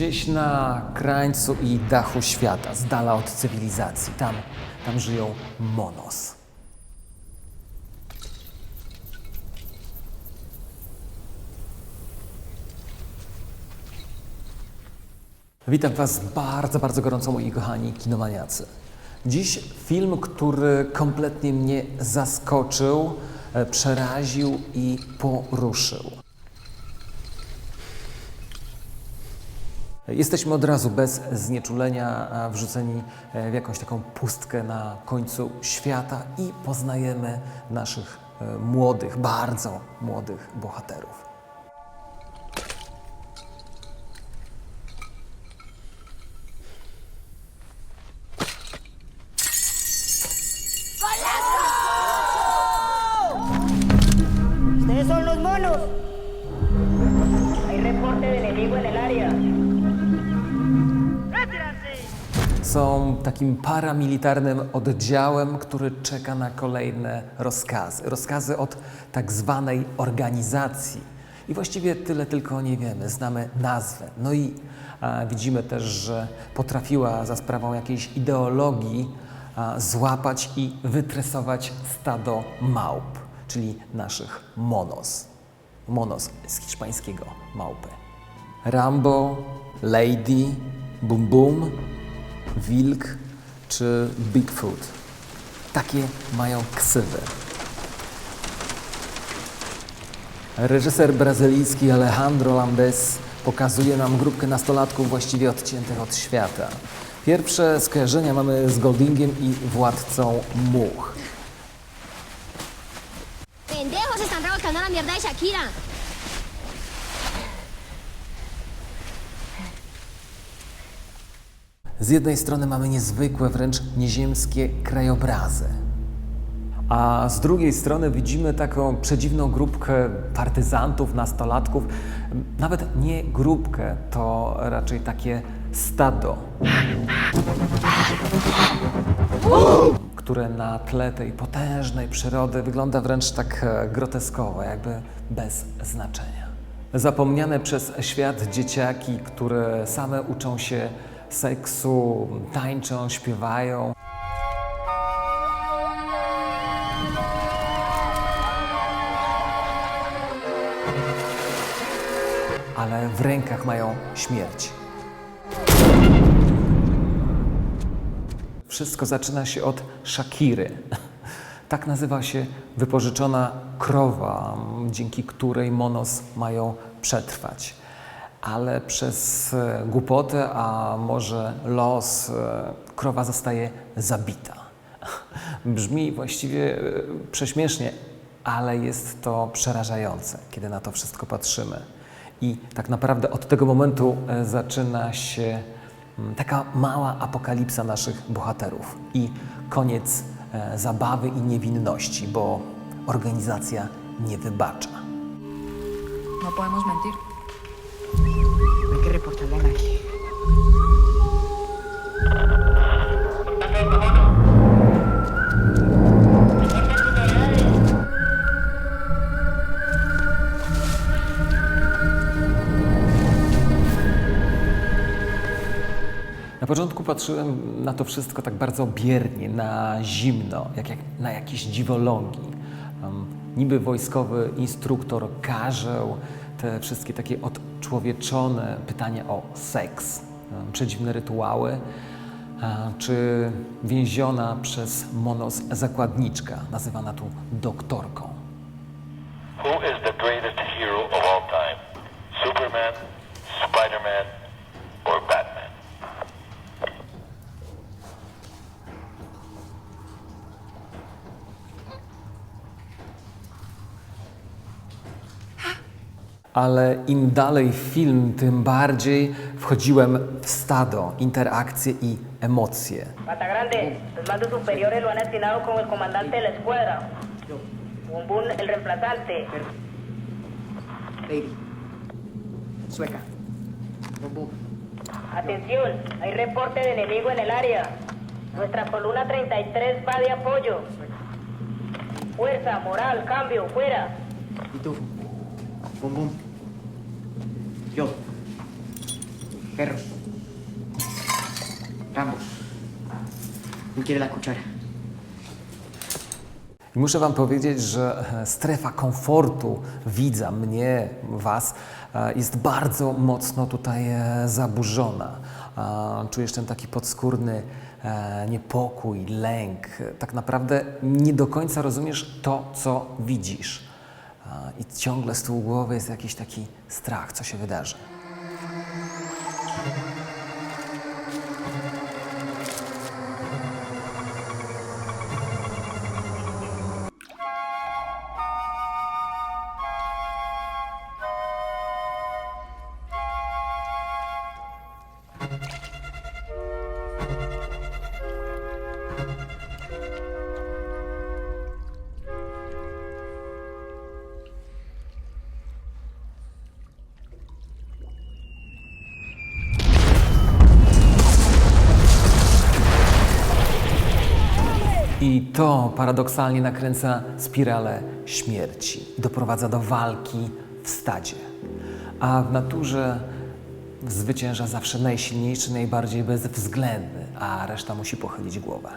Gdzieś na krańcu i dachu świata, z dala od cywilizacji, tam, tam żyją Monos. Witam Was bardzo, bardzo gorąco, moi kochani kinomaniacy. Dziś film, który kompletnie mnie zaskoczył, e, przeraził i poruszył. Jesteśmy od razu bez znieczulenia wrzuceni e, w jakąś taką pustkę na końcu świata i poznajemy naszych e, młodych, bardzo młodych bohaterów. Są takim paramilitarnym oddziałem, który czeka na kolejne rozkazy. Rozkazy od tak zwanej organizacji. I właściwie tyle tylko o niej wiemy. Znamy nazwę. No i a, widzimy też, że potrafiła za sprawą jakiejś ideologii a, złapać i wytresować stado małp, czyli naszych monos. Monos z hiszpańskiego małpy. Rambo, Lady, Bum Bum, Wilk czy Bigfoot. Takie mają ksywy. Reżyser brazylijski Alejandro Landes pokazuje nam grupkę nastolatków właściwie odciętych od świata. Pierwsze skojarzenia mamy z Goldingiem i Władcą Much. Pendejos están revolcando la mierda de Shakira. Z jednej strony mamy niezwykłe, wręcz nieziemskie krajobrazy, a z drugiej strony widzimy taką przedziwną grupkę partyzantów, nastolatków. Nawet nie grupkę, to raczej takie stado, które na tle tej potężnej przyrody wygląda wręcz tak e, groteskowo, jakby bez znaczenia. Zapomniane przez świat dzieciaki, które same uczą się seksu, tańczą, śpiewają. Ale w rękach mają śmierć. Wszystko zaczyna się od Shakiry. Tak nazywa się wypożyczona krowa, dzięki której monos mają przetrwać. Ale przez e, głupotę, a może los, e, krowa zostaje zabita. Brzmi właściwie e, prześmiesznie, ale jest to przerażające, kiedy na to wszystko patrzymy. I tak naprawdę od tego momentu zaczyna się mm, taka mała apokalipsa naszych bohaterów i koniec zabawy i niewinności, bo organizacja nie wybacza. No podemos mentir. Na początku patrzyłem na to wszystko tak bardzo biernie, na zimno, jak, jak na jakieś dziwolągi. Um, niby wojskowy instruktor karzeł te wszystkie takie odczłowieczone pytania o seks, przedziwne rytuały, czy więziona przez monos zakładniczka, nazywana tu doktorką. Who is the greatest hero of all time? Superman, Spider-Man, Ale im dalej film, tym bardziej wchodziłem w stado, interakcje i emocje. Grande, los mandos superiores lo han asignado como el comandante de la escuadra. Bum Bum, el reemplazante. Lady. Sueca. Bum, bum. Atención, hay reporte de enemigo en el área. Nuestra columna 33 va de apoyo. Fuerza, moral, cambio, fuera. ¿Y tú? Bum, bum. Yo. Perro. Rambo. ¿Quién quiere la cuchara? I muszę Wam powiedzieć, że e, strefa komfortu widza, mnie, Was, e, jest bardzo mocno tutaj e, zaburzona. Czujesz ten taki podskórny niepokój, lęk. Tak naprawdę nie do końca rozumiesz to, co widzisz. I ciągle z tyłu głowy jest jakiś taki strach, co się wydarzy. I to paradoksalnie nakręca spiralę śmierci doprowadza do walki w stadzie. A w naturze zwycięża zawsze najsilniejszy, najbardziej bezwzględny, a reszta musi pochylić głowę.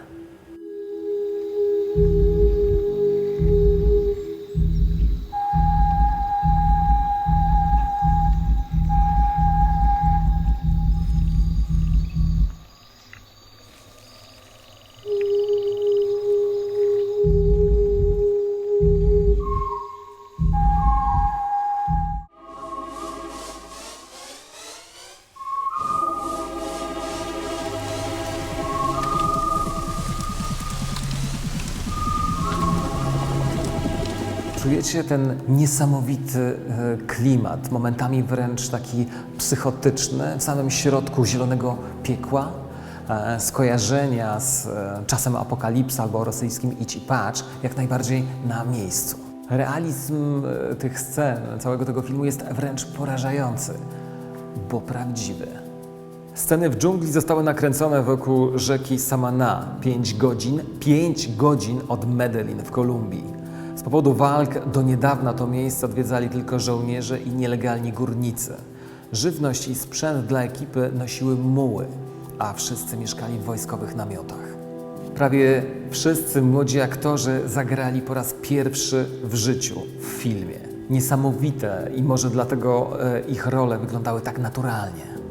Czujecie ten niesamowity e, klimat, momentami wręcz taki psychotyczny, w samym środku zielonego piekła, e, skojarzenia z e, czasem apokalipsy albo rosyjskim idź i patrz, jak najbardziej na miejscu. Realizm tych scen, całego tego filmu jest wręcz porażający, bo prawdziwy. Sceny w dżungli zostały nakręcone wokół rzeki Samana 5 godzin, 5 godzin od Medellin w Kolumbii. Z powodu walk do niedawna to miejsce odwiedzali tylko żołnierze i nielegalni górnicy. Żywność i sprzęt dla ekipy nosiły muły, a wszyscy mieszkali w wojskowych namiotach. Prawie wszyscy młodzi aktorzy zagrali po raz pierwszy w życiu w filmie. Niesamowite i może dlatego e, ich role wyglądały tak naturalnie.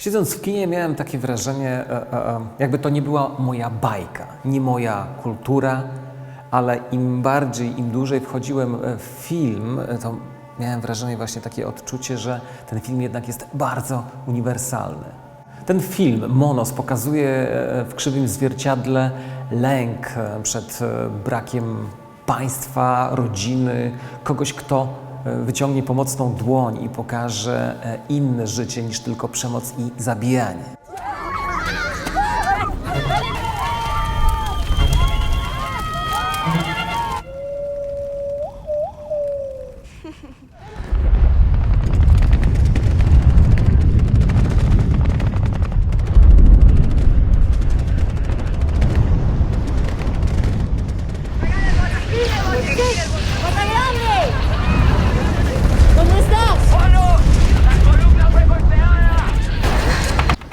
Siedząc w kinie miałem takie wrażenie, e, e, e, jakby to nie była moja bajka, nie moja kultura, ale im bardziej, im dłużej wchodziłem w film, to miałem wrażenie właśnie takie odczucie, że ten film jednak jest bardzo uniwersalny. Ten film, Monos, pokazuje w krzywym zwierciadle lęk przed brakiem państwa, rodziny, kogoś, kto wyciągnie pomocną dłoń i pokaże e, inne życie niż tylko przemoc i zabijanie.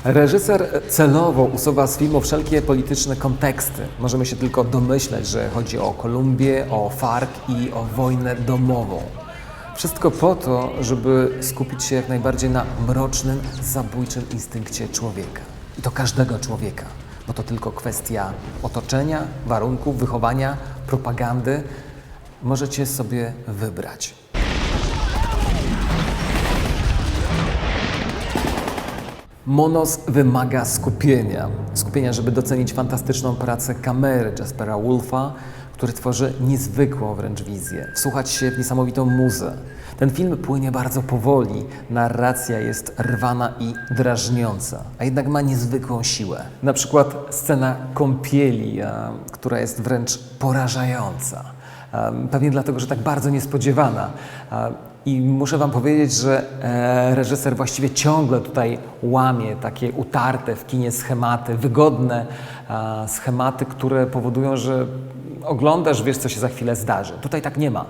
Reżyser celowo usuwa z filmu wszelkie polityczne konteksty. Możemy się tylko domyślać, że chodzi o Kolumbię, o FARC i o wojnę domową. Wszystko po to, żeby skupić się jak najbardziej na mrocznym, zabójczym instynkcie człowieka. I to każdego człowieka, bo to tylko kwestia otoczenia, warunków, wychowania, propagandy. Możecie sobie wybrać. Monos wymaga skupienia. Skupienia, żeby docenić fantastyczną pracę kamery Jaspera Wolfa, który tworzy niezwykłą wręcz wizję. Wsłuchać się w niesamowitą muzę. Ten film płynie bardzo powoli, narracja jest rwana i drażniąca, a jednak ma niezwykłą siłę. Na przykład scena kąpieli, która jest wręcz porażająca. Pewnie dlatego, że tak bardzo niespodziewana. I muszę Wam powiedzieć, że e, reżyser właściwie ciągle tutaj łamie takie utarte w kinie schematy, wygodne schematy, które powodują, że oglądasz, wiesz, co się za chwilę zdarzy. Tutaj tak nie ma.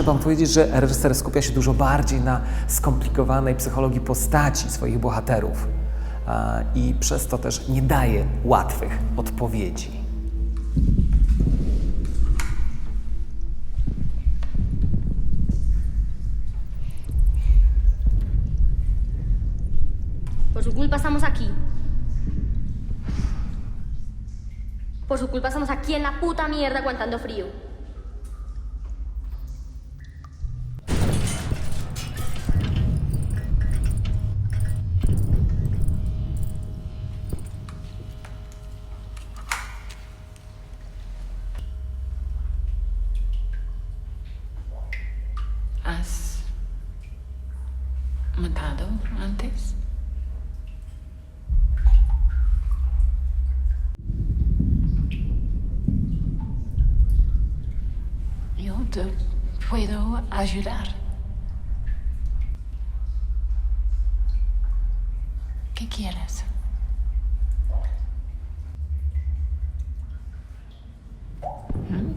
Muszę Wam powiedzieć, że reżyser skupia się dużo bardziej na skomplikowanej psychologii postaci swoich bohaterów i przez to też nie daje łatwych odpowiedzi. Por su culpa estamos aquí. Por su culpa estamos aquí en la puta mierda aguantando frío. Te puedo ayudar. ¿Qué quieres?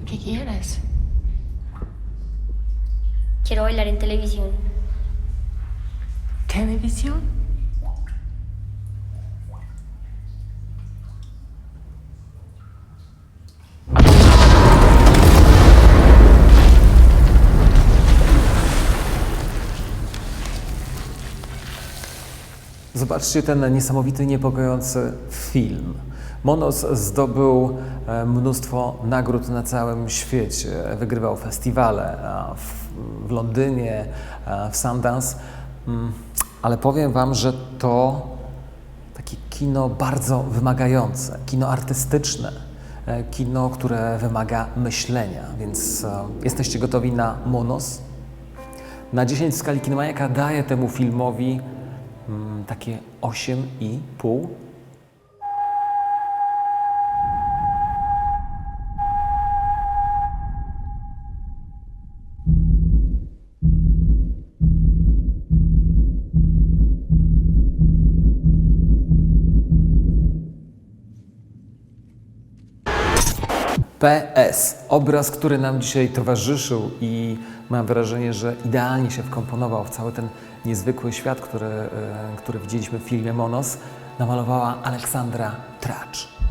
¿Qué quieres? Quiero bailar en televisión. ¿Televisión? Zobaczcie ten niesamowity, niepokojący film. Monos zdobył e, mnóstwo nagród na całym świecie. Wygrywał festiwale w, Londynie, w Sundance. Mm, Ale powiem Wam, że to takie kino bardzo wymagające, kino artystyczne, e, kino, które wymaga myślenia. Więc e, jesteście gotowi na Monos? Na 10 w skali Kinomaniaka daję temu filmowi mm, takie 8,5. PS. Obraz, który nam dzisiaj towarzyszył i mam wrażenie, że idealnie się wkomponował w cały ten niezwykły świat, który, e, który widzieliśmy w filmie Monos, namalowała Aleksandra Tracz.